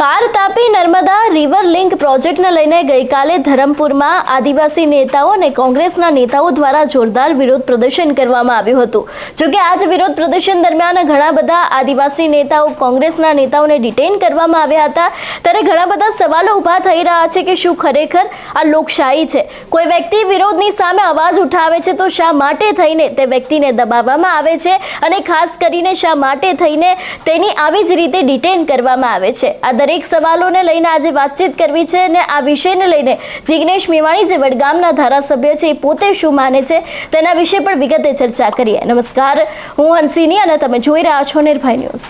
પાર Tapi Narmada river link પ્રોજેક્ટને લઈને ગઈકાલે ધરમપુરમાં આદિવાસી નેતાઓ અને કોંગ્રેસના નેતાઓ દ્વારા જોરદાર વિરોધ પ્રદર્શન કરવામાં આવ્યું હતું. જોકે આજ વિરોધ પ્રદર્શન દરમિયાન ઘણા બધા આદિવાસી નેતાઓ કોંગ્રેસના નેતાઓને ડિટેન કરવામાં આવ્યા હતા. ત્યારે ઘણા બધા સવાલો ઊભા થઈ રહ્યા છે કે શું ખરેખર આ લોકશાહી છે? કોઈ વ્યક્તિ વિરોધની સામે અવાજ ઉઠાવે છે તો શા માટે થઈને તે વ્યક્તિને દબાવવામાં આવે છે? અને ખાસ કરીને શા માટે થઈને તેની આવી જ રીતે ડિટેન કરવામાં આવે છે? આ દરેક સવાલોને લઈને આજે વાતચીત કરવી છે અને આ વિષયને લઈને જિગ્નેશ મેવાણી, જે વડગામના ધારાસભ્ય છે, એ પોતે શું માને છે તેના વિશે પણ વિગતે ચર્ચા કરીએ. નમસ્કાર, હું હંસિની અને તમે જોઈ રહ્યા છો નિર્ભય ન્યૂઝ.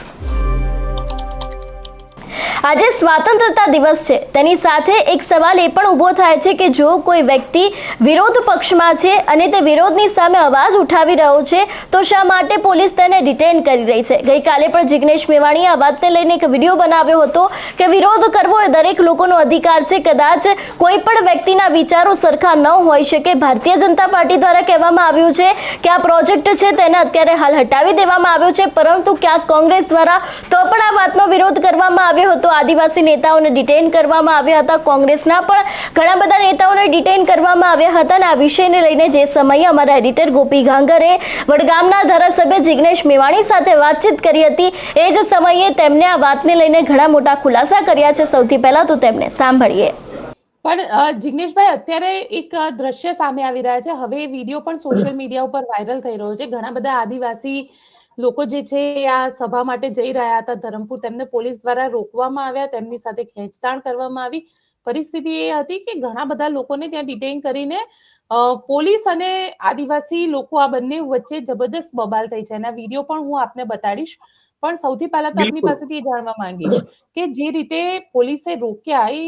આજે સ્વાતંત્રતા દિવસ છે. તેની સાથે એક સવાલ એ પણ ઊભો થાય છે કે જો કોઈ વ્યક્તિ વિરોધ પક્ષમાં છે અને તે વિરોધની સામે અવાજ ઉઠાવી રહ્યો છે, તો શા માટે પોલીસ તેને ડિટેન કરી રહી છે? ગઈકાલે પણ જિગ્નેશ મેવાણીએ આ વાતને લઈને એક વીડિયો બનાવ્યો હતો કે વિરોધ કરવો એ દરેક લોકોનો અધિકાર છે. કદાચ કોઈ પણ વ્યક્તિના વિચારો સરખા ન હોઈ શકે. ભારતીય જનતા પાર્ટી દ્વારા કહેવામાં આવ્યું છે કે આ પ્રોજેક્ટ છે તેને અત્યારે હાલ હટાવી દેવામાં આવ્યો છે, પરંતુ ક્યાંક કોંગ્રેસ દ્વારા તો પણ આ વાતનો વિરોધ કરવામાં આવ્યો હતો. આદિવાસી નેતાઓને ડિટેન કરવામાં આવ્યા હતા. કોંગ્રેસના પણ ઘણા બધા નેતાઓને ડિટેન કરવામાં આવ્યા હતા અને આ વિષયને લઈને જે સમયે અમારા એડિટર ગોપી ગાંગરે વડગામના ધારાસભ્ય જિગ્નેશ મેવાણી સાથે વાતચીત કરી હતી. એ જ સમયે તેમને આ વાતને લઈને ઘણા મોટા ખુલાસા કર્યા છે. સૌથી પહેલા તો તેમને સાંભળીએ. પણ જિગ્નેશભાઈ, અત્યારે એક દ્રશ્ય સામે આવી રહ્યા છે. હવે વીડિયો પણ સોશિયલ મીડિયા ઉપર વાયરલ થઈ રહ્યો છે. ઘણા બધા આદિવાસી લોકો જે છે આ સભા માટે જઈ રહ્યા હતા ધરમપુર તેમને પોલીસ દ્વારા રોકવામાં આવ્યા તેમની સાથે ખેંચતાણ કરવામાં આવી. પરિસ્થિતિ એ હતી કે ઘણા બધા લોકોને ત્યાં ડિટેન કરીને પોલીસ અને આદિવાસી લોકો આ બંને વચ્ચે જબરદસ્ત બબાલ થઈ છે. એના વીડિયો પણ હું આપને બતાડીશ. પણ સૌથી પહેલા તો આપની પાસેથી એ જાણવા માંગીશ કે જે રીતે પોલીસે રોક્યા એ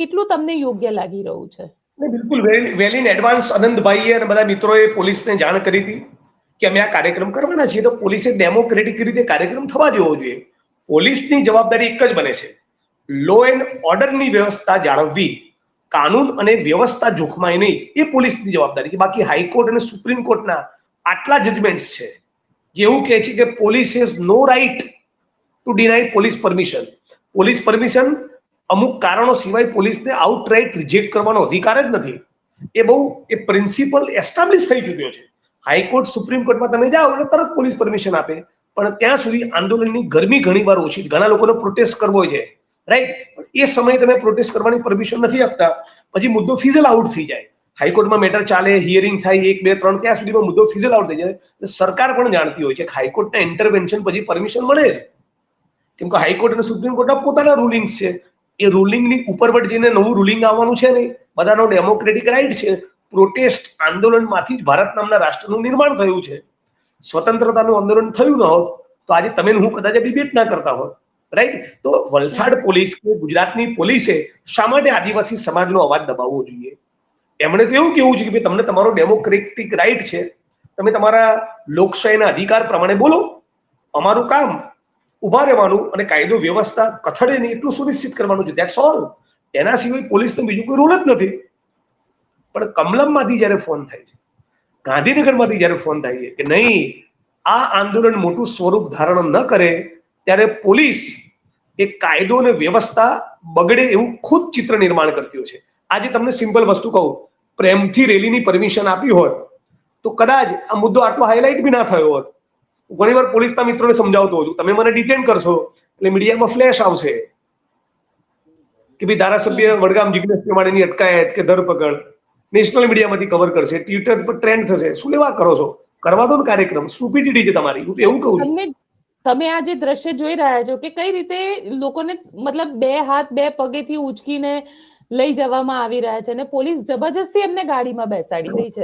કેટલું તમને યોગ્ય લાગી રહ્યું છે? બિલકુલ. વેલ વેલ ઇન એડવાન્સ અનંતભાઈએ અને બધા મિત્રોએ પોલીસને જાણ કરી હતી. કે અમે આ કાર્યક્રમ કરવાના છીએ તો પોલીસે ડેમોક્રેટિક રીતે કાર્યક્રમ થવા દેવો જોઈએ. પોલીસની જવાબદારી એક જ બને છે. લો એન્ડ ઓર્ડરની વ્યવસ્થા જાળવવી, કાનૂન અને વ્યવસ્થા જોખમાય નહીં, એ પોલીસની જવાબદારી છે. બાકી હાઈકોર્ટ અને સુપ્રીમ કોર્ટના આટલા જજમેન્ટ્સ છે. જે એવું કહે છે કે police has no right to deny police permission police permission અમુક કારણો સિવાય પોલીસને આઉટરાઇટ રિજેક્ટ કરવાનો અધિકાર જ નથી. એ બહુ, એ પ્રિન્સિપલ એસ્ટાબ્લિશ થઈ ચૂક્યો છે. હાઈકોર્ટ સુપ્રીમ કોર્ટમાં તમે જાઓ એટલે તરત પોલીસ પરમિશન આપે. પણ ત્યાં સુધી આંદોલનની ગરમી ઘણી વાર ઓછી, ઘણા લોકોને પ્રોટેસ્ટ કરવો હોય છે. રાઈટ એ સમયે તમે પ્રોટેસ્ટ કરવાની પરમિશન નથી આપતા. પછી મુદ્દો ફિઝલ આઉટ થઈ જાય. હાઈકોર્ટમાં મેટર ચાલે હિયરિંગ થાય, એક, બે, ત્રણ, ત્યાં સુધીમાં મુદ્દો ફિઝલ આઉટ થઈ જાય. સરકાર પણ જાણતી હોય છે હાઈકોર્ટના ઇન્ટરવેન્શન પછી પરમિશન મળે જ. કેમ કે હાઈકોર્ટ અને સુપ્રીમ કોર્ટના પોતાના રૂલિંગ્સ છે. એ રૂલિંગની ઉપરવટ જઈને નવું રૂલિંગ આવવાનું છે નહીં. બધાનો ડેમોક્રેટિક રાઈટ છે. પ્રોટેસ્ટ આંદોલનમાંથી જ ભારત નામના રાષ્ટ્રનું નિર્માણ થયું છે. સ્વતંત્રતાનું આંદોલન થયું ન હોત, તો આજે તમે હું કદાચ ડિબેટ ના કરતા હોત. રાઈટ તો વલસાડ પોલીસ કે ગુજરાતની પોલીસે શા માટે આદિવાસી સમાજનો અવાજ દબાવવો જોઈએ? એમણે તો એવું કેવું છે કે ભાઈ, તમને તમારો ડેમોક્રેટિક રાઈટ છે. તમે તમારા લોકશાહીના અધિકાર પ્રમાણે બોલો. અમારું કામ ઊભા રહેવાનું અને કાયદો વ્યવસ્થા કથળે નહીં એટલું સુનિશ્ચિત કરવાનું છે. દેટ્સ ઓલ એના સિવાય પોલીસનો બીજું કોઈ રોલ જ નથી. પણ કમલમમાંથી જ્યારે ફોન થાય છે, ગાંધીનગરમાંથી જ્યારે ફોન થાય છે કે નહીં, આ આંદોલન મોટું સ્વરૂપ ધારણ ન કરે, ત્યારે પોલીસ એ કાયદો અને વ્યવસ્થા બગડે એવું ખુદ ચિત્ર નિર્માણ કરતી હોય છે. આજે તમને સિમ્પલ વસ્તુ કહું, પ્રેમથી રેલીની પરમિશન આપી હોત, તો કદાચ આ મુદ્દો આટલો હાઇલાઇટ બી ના થયો હોત. ઘણી વાર પોલીસના મિત્રોને સમજાવતો હોઉં છું, તમે મને ડિટેન કરશો, એટલે મીડિયામાં ફ્લેશ આવશે. કે ભાઈ ધારાસભ્ય વડગામ જિગ્નેશ પ્રમાણેની અટકાયત કે ધરપકડ નેશનલ મીડિયામાંથી કવર કરશે ટ્વિટર પર ટ્રેન્ડ થશે. શું લેવા કરો છો? કરવા દો ને કાર્યક્રમ. સ્ટુપિડિટી છે તમારી. હું તો એવું કહું છું. તમે આ જે દ્રશ્ય જોઈ રહ્યા છો કે કઈ રીતે લોકોને મતલબ બે હાથ બે પગેથી ઉચકીને લઈ જવામાં આવી રહ્યા છે અને પોલીસ જબરજસ્તી એમને ગાડીમાં બેસાડી રહી છે?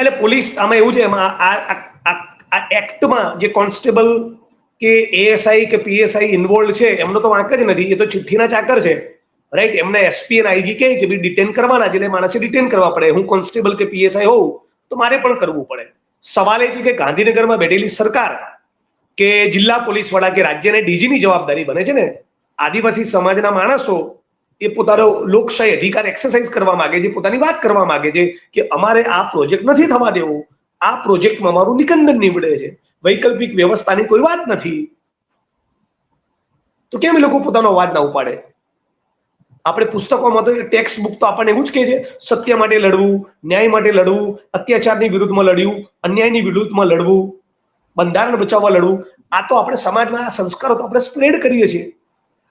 એટલે પોલીસ આમાં એવું છે એમાં આ આ- આ- આ એક્ટમાં જે કોન્સ્ટેબલ કે એએસઆઈ કે પીએસઆઈ ઇન્વોલ્વ છે એમનો તો વાંક જ નથી. એ તો ચિઠ્ઠીના ચાકર છે. રાઈટ એમને એસપી અને આઈજી કહે કે ભાઈ ડિટેન કરવાના છે, એટલે માણસે ડિટેન કરવા પડે. હું કોન્સ્ટેબલ કે પીએસઆઈ હોઉં, તો મારે પણ કરવું પડે. સવાલ એ છે કે ગાંધીનગરમાં બેઠેલી સરકાર કે જિલ્લા પોલીસ વડા કે રાજ્યને ડીજીની જવાબદારી બને છે ને? આદિવાસી સમાજના માણસો એ પોતાનો લોકશાહી અધિકાર એક્સરસાઇઝ કરવા માંગે છે, પોતાની વાત કરવા માંગે છે કે અમારે આ પ્રોજેક્ટ નથી થવા દેવો. આ પ્રોજેક્ટમાં અમારું નિકંદન નીવડે છે. વૈકલ્પિક વ્યવસ્થાની કોઈ વાત નથી. તો કેમ એ લોકો પોતાનો અવાજ ના ઉપાડે? આપણે પુસ્તકોમાં તો ટેક્સ્ટ બુક તો આપણને એવું જ કહે છે, સત્ય માટે લડવું, ન્યાય માટે લડવું, અત્યાચારની વિરુદ્ધમાં લડ્યું, અન્યાયની વિરુદ્ધમાં લડવું, બંધારણ બચાવવા લડવું, આ તો આપણે સમાજમાં આ સંસ્કારો તો આપણે સ્પ્રેડ કરીએ છીએ.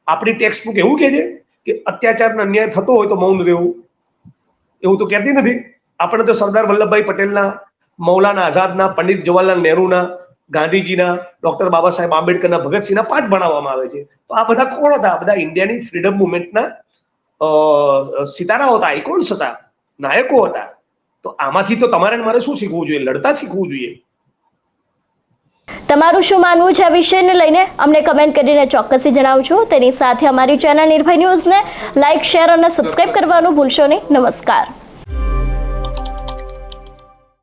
આપણી ટેક્સ્ટ બુક એવું કહે છે કે અત્યાચાર અને અન્યાય થતો હોય તો મૌન રહેવું. એવું તો કહેતી નથી. આપણે તો સરદાર વલ્લભભાઈ પટેલના, મૌલાના આઝાદના, પંડિત જવાહરલાલ નહેરુના, ગાંધીજીના, ડોક્ટર બાબા સાહેબ આંબેડકરના, ભગતસિંહના પાઠ ભણાવવામાં આવે છે. તો આ બધા કોણ હતા? બધા ઇન્ડિયાની ફ્રીડમ મુવમેન્ટના સિતારાઓ હતા આઇકોન્સ હતા? નાયકો હતા. તો આમાંથી તો તમારે મારે શું શીખવું જોઈએ? લડતા શીખવું જોઈએ. તમારું શું માનવું છે આ વિષયને લઈને? અમને કમેન્ટ કરીને ચોક્કસથી જણાવજો. તેની સાથે અમારી ચેનલ નિર્ભય ન્યૂઝને લાઇક શેર અને સબસ્ક્રાઇબ કરવાનું ભૂલશો નહીં. નમસ્કાર.